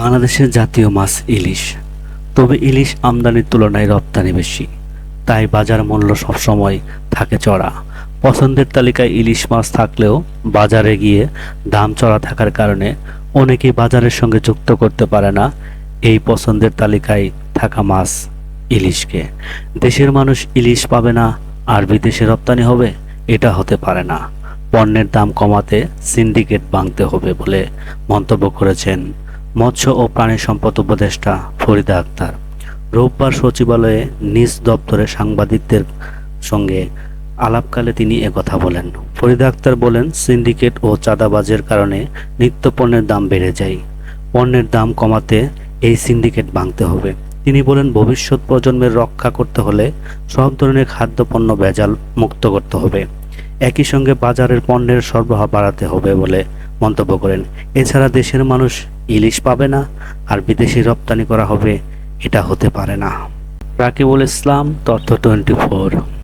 বাংলাদেশের জাতীয় মাছ ইলিশ। তবে ইলিশ আমদানির তুলনায় রপ্তানি বেশি। তাই বাজার মূল্য সবসময় থাকে চড়া। পছন্দের তালিকায় ইলিশ মাছ থাকলেও বাজারে গিয়ে দাম চড়া থাকার কারণে অনেকেই বাজারের সঙ্গে যুক্ত করতে পারে না এই পছন্দের তালিকায় থাকা মাছ ইলিশকে। দেশের মানুষ ইলিশ পাবে না আর বিদেশে রপ্তানি হবে, এটা হতে পারে না। পণ্যের দাম কমাতে সিন্ডিকেট ভাঙতে হবে বলে মন্তব্য করেছেন মৎস্য ও প্রাণী সম্পদ উপদেষ্টা ফরিদা আক্তার। রোববার সচিবালয়ে নিজ দপ্তরে সাংবাদিকদের সঙ্গে আলাপকালে তিনি একথা বলেন। ফরিদা আক্তার বলেন, সিন্ডিকেট ও চাঁদাবাজের কারণে নিত্য পণ্যের দাম বেড়ে যায়। পণ্যের দাম কমাতে এই সিন্ডিকেট ভাঙতে হবে। তিনি বলেন, ভবিষ্যৎ প্রজন্মের রক্ষা করতে হলে সব ধরনের খাদ্যপণ্য ভেজাল মুক্ত করতে হবে। একই সঙ্গে বাজারের পণ্যের সরবরাহ বাড়াতে হবে বলে মন্তব্য করেন। এছাড়া দেশের মানুষ ইলিশ পাবে না, আর বিদেশি রপ্তানি করা হবে, এটা হতে পারে না। রাকিবুল ইসলাম, তথ্য টোয়েন্টি ফোর।